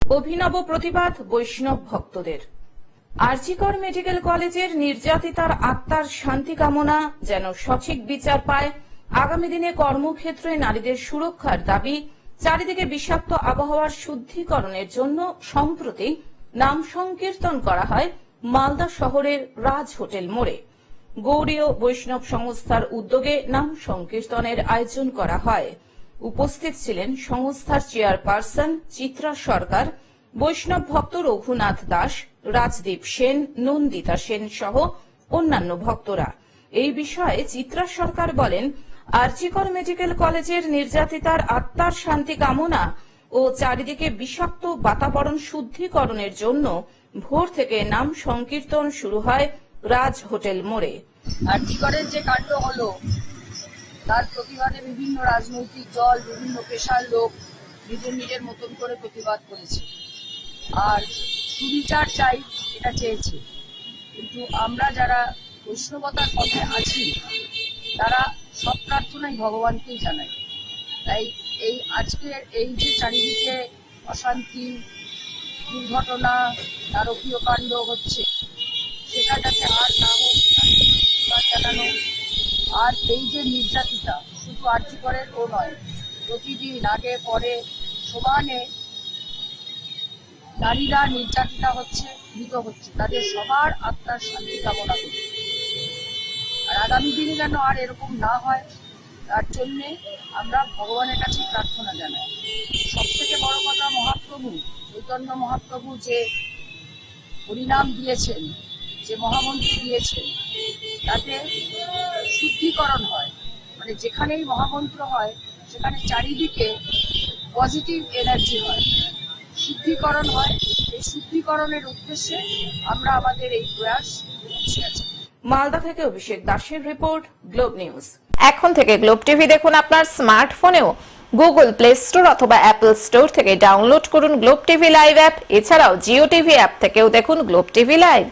অভিনব প্রতিবাদ বৈষ্ণব ভক্তদের। আরজিকর মেডিকেল কলেজের নির্যাতিতার আত্মার শান্তি কামনা যেন সঠিক বিচার পায়, আগামী দিনে কর্মক্ষেত্রে নারীদের সুরক্ষার দাবি, চারিদিকে বিষাক্ত আবহাওয়ার শুদ্ধিকরণের জন্য সম্প্রতি নাম সংকীর্তন করা হয় মালদা শহরের রাজ হোটেল মোড়ে। গৌড়ীয় বৈষ্ণব সংস্থার উদ্যোগে নাম সংকীর্তনের আয়োজন করা হয়। উপস্থিত ছিলেন সংস্থার চেয়ারপারসন চিত্রা সরকার, বৈষ্ণব ভক্ত রঘুনাথ দাস, রাজদীপ সেন, নন্দিতা সেন সহ অন্যান্য ভক্তরা। এই বিষয়ে চিত্রা সরকার বলেন, আরজিকর মেডিকেল কলেজের নির্যাতিতার আত্মার শান্তি কামনা ও চারিদিকে বিষাক্ত বাতাবরণ শুদ্ধিকরণের জন্য ভোর থেকে নাম সংকীর্তন শুরু হয় রাজ হোটেল মোড়ে। আর্থিকরের যে কাণ্ড হলো তার প্রতিবাদে বিভিন্ন রাজনৈতিক দল, বিভিন্ন পেশার লোক নিজের নিজের মতন করে প্রতিবাদ করেছে। আর সুবিচার চাই এটা চেয়েছে। কিন্তু আমরা যারা বৈষ্ণবতার পথে আছি, তারা সব প্রার্থনাই ভগবানকেই জানাই। তাই এই আজকের এই যে চারিদিকে অশান্তি, দুর্ঘটনা, নারকীয় কাণ্ড হচ্ছে, সেটা যাতে আর না হোক জন্য জানানো আর এই যে নির্যাতিতা, শুধু আর্থিকরের ও নয়, প্রতিদিন আগে পরে সমানে নারীরা নির্যাতিতা হচ্ছে, মৃত হচ্ছে। তাদের সবার আত্মার শান্তি কামনা করি। আর আগামী দিনে যেন আর এরকম না হয়, তার জন্যে আমরা ভগবানের কাছে প্রার্থনা জানাই। সব থেকে বড় কথা মহাপ্রভু, চৈতন্য মহাপ্রভু যে হরিনাম দিয়েছেন, যে মহামন্ত্রী দিয়েছেন তাতে শুদ্ধিকরণ হয়। মানে যেখানেই মহামন্ত্র হয় সেখানে চারিদিকে পজিটিভ এনার্জি হয়। শুদ্ধিকরণ হয়। এই শুদ্ধিকরণের উদ্দেশ্যে আমরা আমাদের এই প্রয়াস মালদা থেকে অভিষেক দাসের রিপোর্ট গ্লোব নিউজ। এখন থেকে গ্লোব টিভি দেখুন আপনার স্মার্টফোনেও। গুগল প্লে স্টোর অথবা অ্যাপল স্টোর থেকে ডাউনলোড করুন গ্লোব টিভি লাইভ অ্যাপ। এছাড়াও জিও টিভি অ্যাপ থেকেও দেখুন গ্লোব টিভি লাইভ।